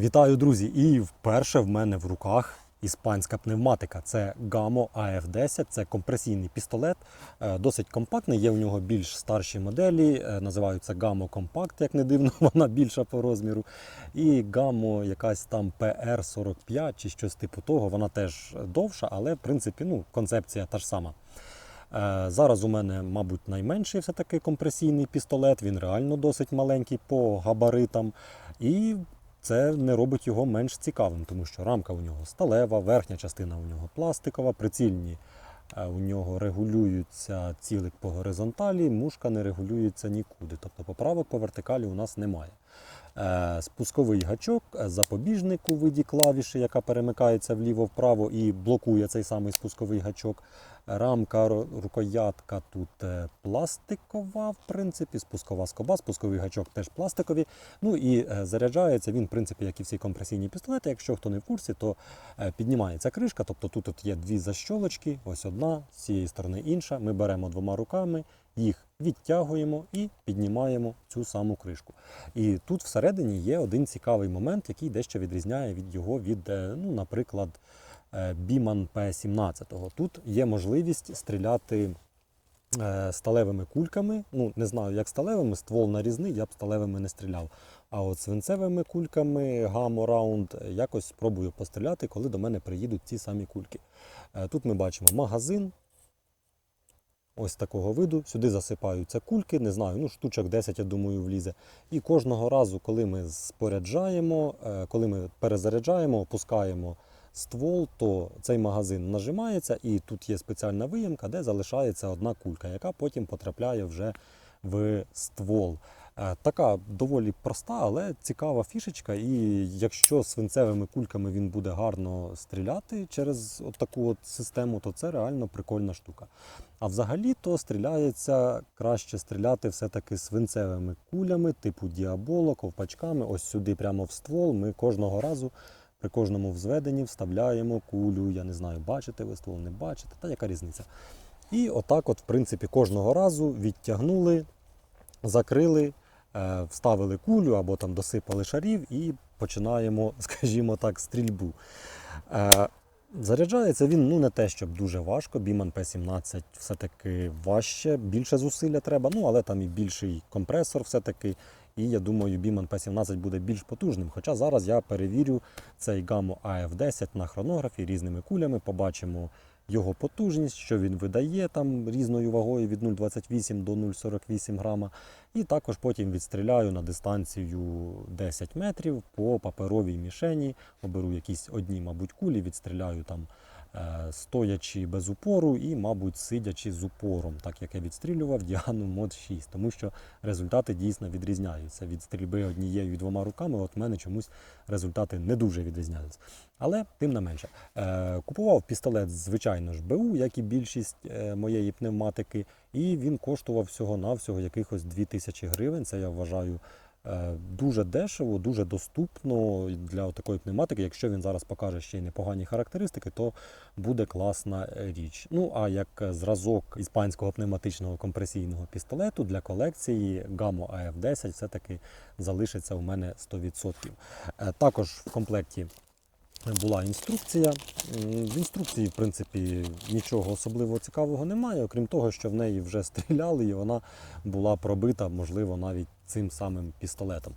Вітаю, друзі! І вперше в мене в руках іспанська пневматика. Це Gamo AF10, це компресійний пістолет, е, досить компактний. Є в нього більш старші моделі, е, називаються Gamo Compact, як не дивно, вона більша по розміру. І Gamo якась там PR45 чи щось типу того. Вона теж довша, але в принципі ну, концепція та ж сама. Е, Зараз у мене, мабуть, найменший все-таки компресійний пістолет. Він реально досить маленький по габаритам. І це не робить його менш цікавим, тому що рамка у нього сталева, верхня частина у нього пластикова, прицільні е, у нього регулюються цілик по горизонталі, мушка не регулюється нікуди. Тобто поправок по вертикалі у нас немає. Е, Спусковий гачок, е, запобіжник у виді клавіші, яка перемикається вліво-вправо і блокує цей самий спусковий гачок. Рамка, рукоятка тут е, пластикова, в принципі, спускова скоба, спусковий гачок теж пластикові. Ну і заряджається він, в принципі, як і всі компресійні пістолети. Якщо хто не в курсі, то піднімається кришка. Тобто тут є дві защолочки, ось одна, з цієї сторони інша. Ми беремо двома руками, їх відтягуємо і піднімаємо цю саму кришку. І тут всередині є один цікавий момент, який дещо відрізняє від його від, е, ну, наприклад, е, Біман П-17. Тут є можливість стріляти е, сталевими кульками. Ну, не знаю, як сталевими, ствол нарізний, я б сталевими не стріляв. А от свинцевими кульками Гаммо Раунд якось спробую постріляти, коли до мене приїдуть ці самі кульки. Е, Тут ми бачимо магазин. Ось такого виду. Сюди засипаються кульки, не знаю, ну штучок 10, я думаю, влізе. І кожного разу, коли ми споряджаємо, е, коли ми перезаряджаємо, опускаємо ствол, то цей магазин нажимається, і тут є спеціальна виємка, де залишається одна кулька, яка потім потрапляє вже в ствол. Е, Така доволі проста, але цікава фішечка. І якщо свинцевими кульками він буде гарно стріляти через таку от систему, то це реально прикольна штука. А взагалі то стріляється краще стріляти все-таки свинцевими кулями, типу діаболо, ковпачками. Ось сюди прямо в ствол. Ми кожного разу при кожному взведенні вставляємо кулю. Я не знаю, бачите ви ствол, не бачите, та яка різниця. І отак, от, в принципі, кожного разу відтягнули, закрили, вставили кулю або там досипали шарів і починаємо, скажімо так, стрільбу. Е, Заряджається він ну не те, щоб дуже важко. Біман P17 все-таки важче, більше зусилля треба, ну але там і більший компресор все-таки. І я думаю, Біман P17 буде більш потужним. Хоча зараз я перевірю цей Gamo AF10 на хронографі різними кулями, побачимо його потужність, що він видає там різною вагою від 0,28 до 0,48 грама. І також потім відстріляю на дистанцію 10 метрів по паперовій мішені. Оберу якісь одні, мабуть, кулі, відстріляю там стоячи без упору і, мабуть, сидячи з упором, так як я відстрілював Діану Мод 6, тому що результати дійсно відрізняються. Від стрільби однією і двома руками, от мене чомусь результати не дуже відрізняються. Але тим не менше, е, купував пістолет, звичайно ж, БУ, як і більшість е, моєї пневматики, і він коштував всього-навсього якихось 2000 гривень. Це я вважаю е, дуже дешево, дуже доступно для такої пневматики. Якщо він зараз покаже ще й непогані характеристики, то буде класна е, річ. Ну а як е, зразок іспанського пневматичного компресійного пістолету для колекції Gamo AF10 все-таки залишиться у мене 100%. Е, Також в комплекті була інструкція. В інструкції, в принципі, нічого особливо цікавого немає, окрім того, що в неї вже стріляли, і вона була пробита, можливо, навіть цим самим пістолетом.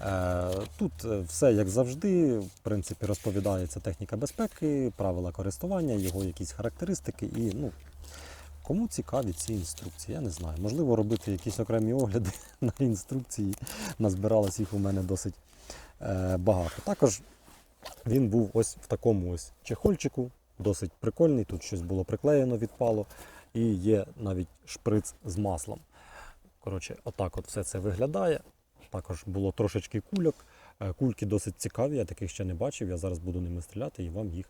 Е, Тут е, все як завжди, в принципі, розповідається техніка безпеки, правила користування, його якісь характеристики і ну. Кому цікаві ці інструкції, я не знаю. Можливо, робити якісь окремі огляди на інструкції. Назбиралось їх у мене досить е, багато. Також він був ось в такому ось чехольчику, досить прикольний. Тут щось було приклеєно, відпало, і є навіть шприц з маслом. Коротше, отак от все це виглядає. Також було трошечки кульок. Е, Кульки досить цікаві, я таких ще не бачив. Я зараз буду ними стріляти і вам їх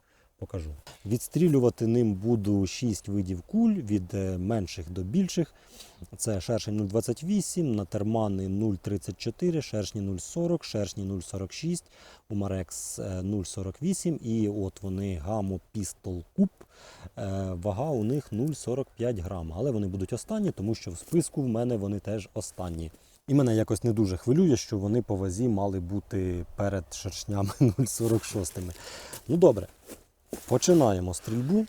покажу. Відстрілювати ним буду 6 видів куль від е, менших до більших. Це шершень 0,28, натермани 0,34, шершні 0,40, шершні 0,46, Умарекс е, 0,48 і от вони Гаммо Pistol Cup. Е, Вага у них 0,45 грам. Але вони будуть останні, тому що в списку в мене вони теж останні. І мене якось не дуже хвилює, що вони по вазі мали бути перед шершнями 0,46. Ну добре, починаємо стрільбу.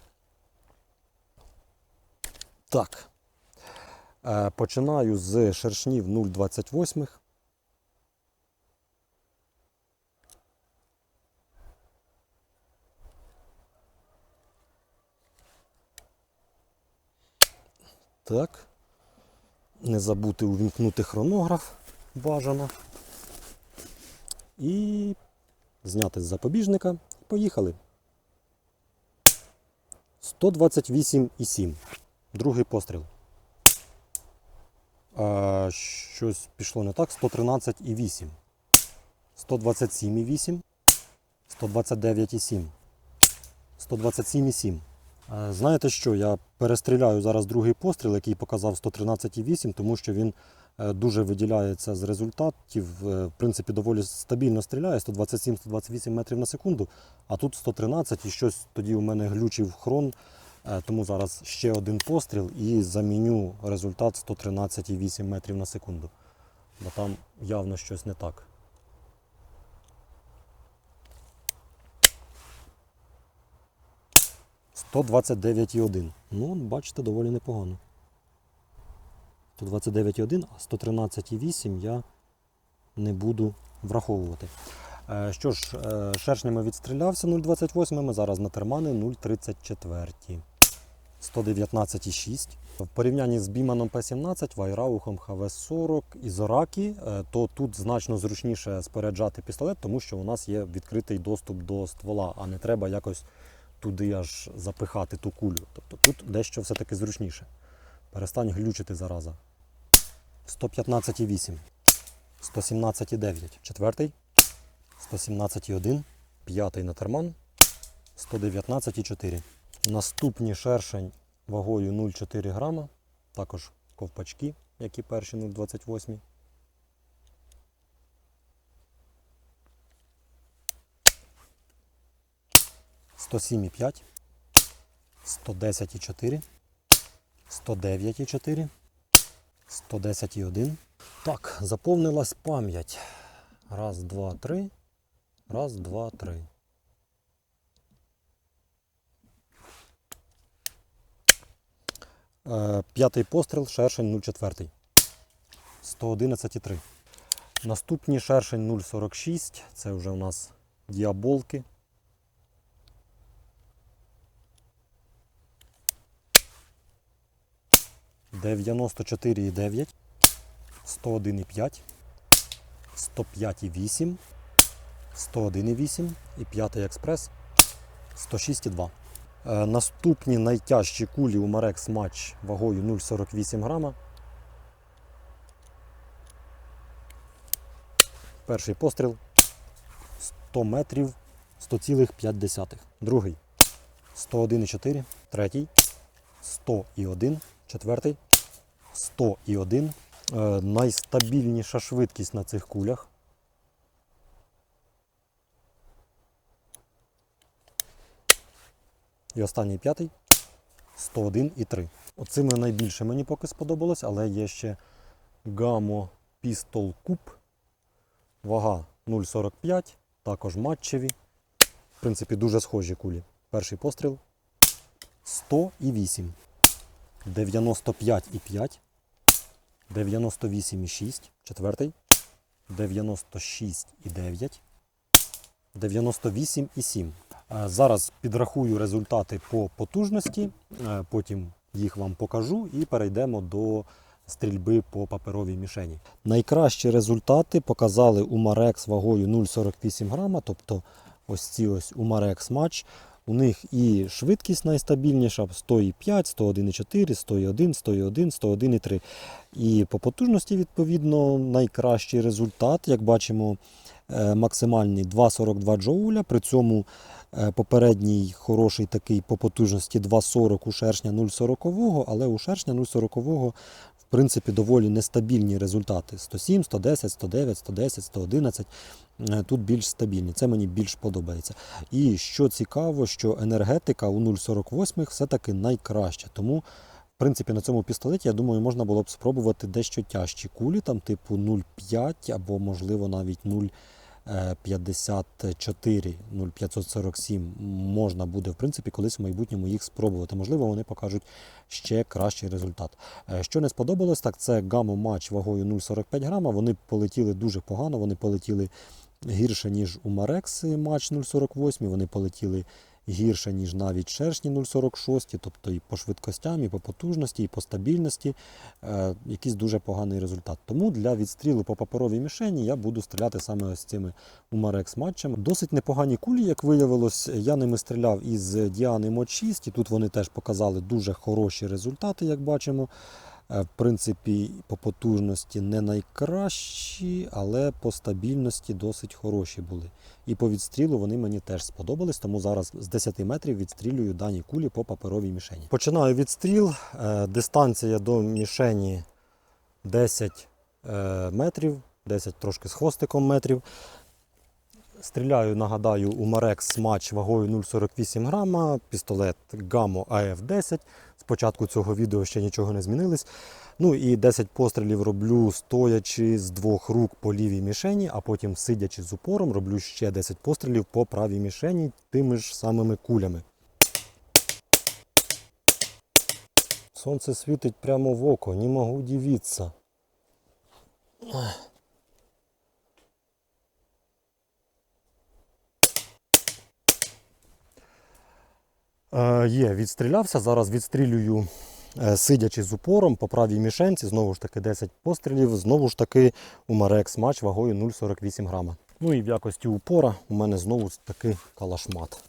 Так. Е, Починаю з шершнів 0,28. Так. Не забути увімкнути хронограф бажано. І зняти з запобіжника. Поїхали. 128,7. Другий постріл. А, щось пішло не так. 113,8. 127,8. 129,7. 127,7. Е, Знаєте що? Я перестріляю зараз другий постріл, який показав 113,8, тому що він дуже виділяється з результатів. Е, В принципі, доволі стабільно стріляє 127-128 метрів на секунду, а тут 113 і щось тоді у мене глючив хрон. Е, Тому зараз ще один постріл і заміню результат 113,8 метрів на секунду. Бо там явно щось не так. – 129,1. Ну, бачите, доволі непогано. 129,1, а 113,8 я не буду враховувати. Е, Що ж, е, шершнями відстрілявся 0,28, ми зараз на термани 0,34. 119,6. В порівнянні з Біманом P17, Вайраухом ХВ-40 і Зоракі, е, то тут значно зручніше споряджати пістолет, тому що у нас є відкритий доступ до ствола, а не треба якось туди аж запихати ту кулю. Тобто тут дещо все-таки зручніше. Перестань глючити зараза. 115,8. 117,9. Четвертий. 117,1. П'ятий на терман. 119,4. Наступні шершень вагою 0,4 грама. Також ковпачки, як і перші 0,28. Сто сім і п'ять, сто десять і чотири, сто дев'ять і чотири, сто десять і один. Так, заповнилась пам'ять. Раз, два, три. Раз, два, три. Е, П'ятий постріл, шершень 0,4. 111,3. Наступний шершень 0,46. Це вже у нас діаболки. 94,9, 101,5, 105,8, 101,8 і п'ятий експрес 106,2. Наступні найтяжчі кулі у Marex Match вагою 0,48 грама. Перший постріл 100 метрів 100,5. Другий 101,4, третій 100,1. Четвертий 100,1. Е, Найстабільніша швидкість на цих кулях. І останній п'ятий 101,3. Оцими найбільше мені поки сподобалось, але є ще Gamo Pistol Coupe. Вага 0,45, також матчеві. В принципі, дуже схожі кулі. Перший постріл 108, 95,5, 98,6, четвертий, 96,9, 98,7. Е, Зараз підрахую результати по потужності, е, потім їх вам покажу і перейдемо до стрільби по паперовій мішені. Найкращі результати показали у Marex вагою 0,48 грама, тобто ось ці ось у Marex Match. У них і швидкість найстабільніша 100,5, 101,4, 101, 101, 101,3. І по потужності, відповідно, найкращий результат, як бачимо, е, максимальний 2,42 джоуля. При цьому е, попередній хороший такий по потужності 2,40 у шершня 0,40, але у шершня 0,40 в принципі доволі нестабільні результати. 107, 110, 109, 110, 111. Е, Тут більш стабільні. Це мені більш подобається. І що цікаво, що енергетика у 0,48 все-таки найкраща. Тому в принципі, на цьому пістолеті, я думаю, можна було б спробувати дещо тяжчі кулі, там типу 0,5 або, можливо, навіть 0,54, 0,547 можна буде, в принципі, колись в майбутньому їх спробувати. Можливо, вони покажуть ще кращий результат. Е, Що не сподобалось, так це гамма матч вагою 0,45 грама. Вони полетіли дуже погано, вони полетіли гірше, ніж у Марекс матч 0,48, вони полетіли гірше, ніж навіть шершні 0,46, тобто і по швидкостям, і по потужності, і по стабільності е, якийсь дуже поганий результат. Тому для відстрілу по паперовій мішені я буду стріляти саме ось цими Умарекс матчами. Досить непогані кулі, як виявилось. Я ними стріляв із Діани Мод 6, і тут вони теж показали дуже хороші результати, як бачимо. Е, В принципі, по потужності не найкращі, але по стабільності досить хороші були. І по відстрілу вони мені теж сподобались, тому зараз з 10 метрів відстрілюю дані кулі по паперовій мішені. Починаю відстріл. Е, Дистанція до мішені 10 е, метрів, 10 трошки з хвостиком метрів. Стріляю, нагадаю, у Marex матч вагою 0,48 грама, пістолет Gamo AF10. Спочатку цього відео ще нічого не змінилось. Ну і 10 пострілів роблю стоячи з двох рук по лівій мішені, а потім сидячи з упором, роблю ще 10 пострілів по правій мішені тими ж самими кулями. Сонце світить прямо в око, не можу дивитися. Є, відстрілявся. Зараз відстрілюю, е, сидячи з упором по правій мішенці. Знову ж таки 10 пострілів. Знову ж таки у Марекс матч вагою 0,48 грама. Ну і в якості упора у мене знову ж таки калашмат.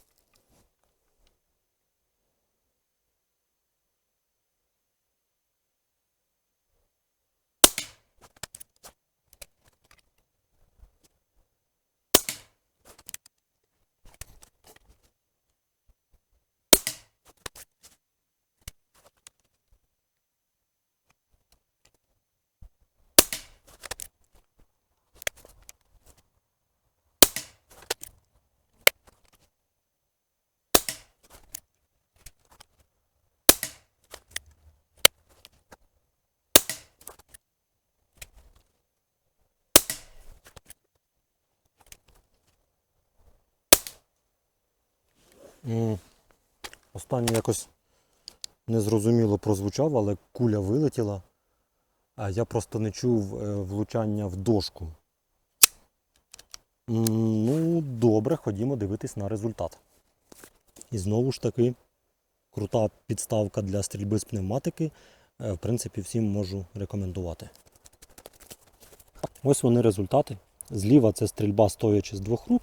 Останній якось незрозуміло прозвучав, але куля вилетіла. А я просто не чув е, влучання в дошку. Ну, добре, ходімо дивитись на результат. І знову ж таки, крута підставка для стрільби з пневматики. Е, В принципі, всім можу рекомендувати. Ось вони результати. Зліва це стрільба стоячи з двох рук.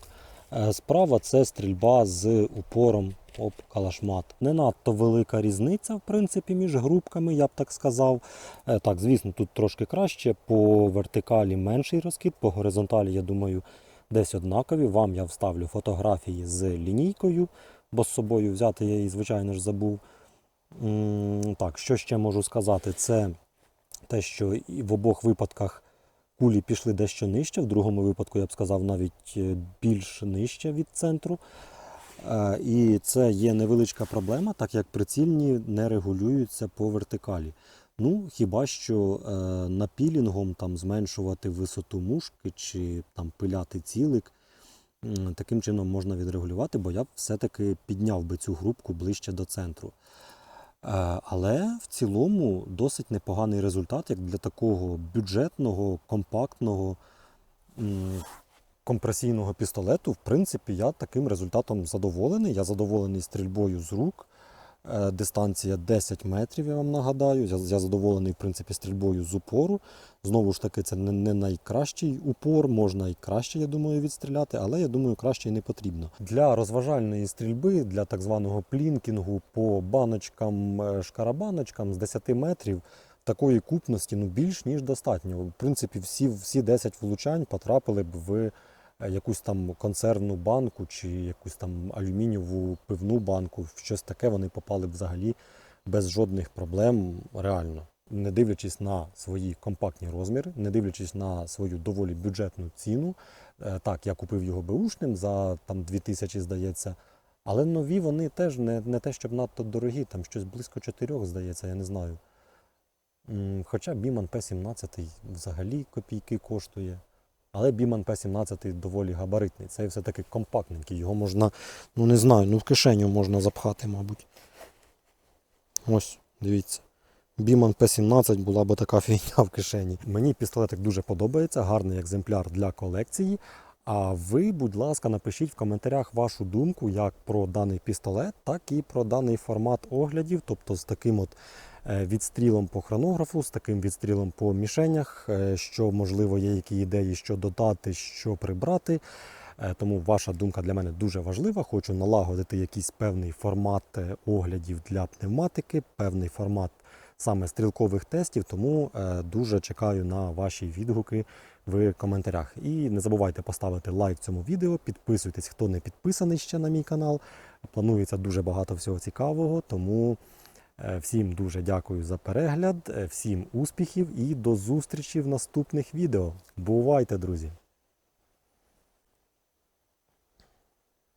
Е, Справа це стрільба з упором об калашмат. Не надто велика різниця, в принципі, між групками, я б так сказав. Е, Так, звісно, тут трошки краще. По вертикалі менший розкид, по горизонталі, я думаю, десь однакові. Вам я вставлю фотографії з лінійкою, бо з собою взяти я її, звичайно ж, забув. Так, що ще можу сказати? Це те, що в обох випадках кулі пішли дещо нижче. В другому випадку, я б сказав, навіть е, більш нижче від центру. Е, І це є невеличка проблема, так як прицільні не регулюються по вертикалі. Ну, хіба що е, напілінгом там зменшувати висоту мушки чи там пиляти цілик. Таким чином можна відрегулювати, бо я б все-таки підняв би цю групку ближче до центру. Е, Але в цілому досить непоганий результат, як для такого бюджетного, компактного компресійного пістолету. В принципі, я таким результатом задоволений. Я задоволений стрільбою з рук. Е, Дистанція 10 метрів, я вам нагадаю. Я, я задоволений, в принципі, стрільбою з упору. Знову ж таки, це не, не найкращий упор, можна і краще, я думаю, відстріляти, але я думаю, краще і не потрібно. Для розважальної стрільби, для так званого плінкінгу по баночкам, е, шкарабаночкам з 10 метрів. Такої купності ну, більш ніж достатньо. В принципі, всі, всі 10 влучань потрапили б в якусь там консервну банку чи якусь там алюмінієву пивну банку. Щось таке вони попали б взагалі без жодних проблем, реально. Не дивлячись на свої компактні розміри, не дивлячись на свою доволі бюджетну ціну. Е, Так, я купив його беушним за там 2000, здається. Але нові вони теж не, не те, щоб надто дорогі, там щось близько 4, здається, я не знаю. Хоча Біман P17 взагалі копійки коштує. Але Біман P17 доволі габаритний. Це все-таки компактненький. Його можна, ну не знаю, ну в кишеню можна запхати, мабуть. Ось, дивіться. Біман P17 була б така фігня в кишені. Мені пістолетик дуже подобається, гарний екземпляр для колекції. А ви, будь ласка, напишіть в коментарях вашу думку як про даний пістолет, так і про даний формат оглядів, тобто з таким от відстрілом по хронографу, з таким відстрілом по мішенях, е, що можливо є які ідеї, що додати, що прибрати. Е, Тому ваша думка для мене дуже важлива. Хочу налагодити якийсь певний формат е, оглядів для пневматики, певний формат саме стрілкових тестів. Тому е, дуже чекаю на ваші відгуки в коментарях. І не забувайте поставити лайк цьому відео, підписуйтесь, хто не підписаний ще на мій канал. Планується дуже багато всього цікавого, тому е, всім дуже дякую за перегляд, е, всім успіхів і до зустрічі в наступних відео. Бувайте, друзі!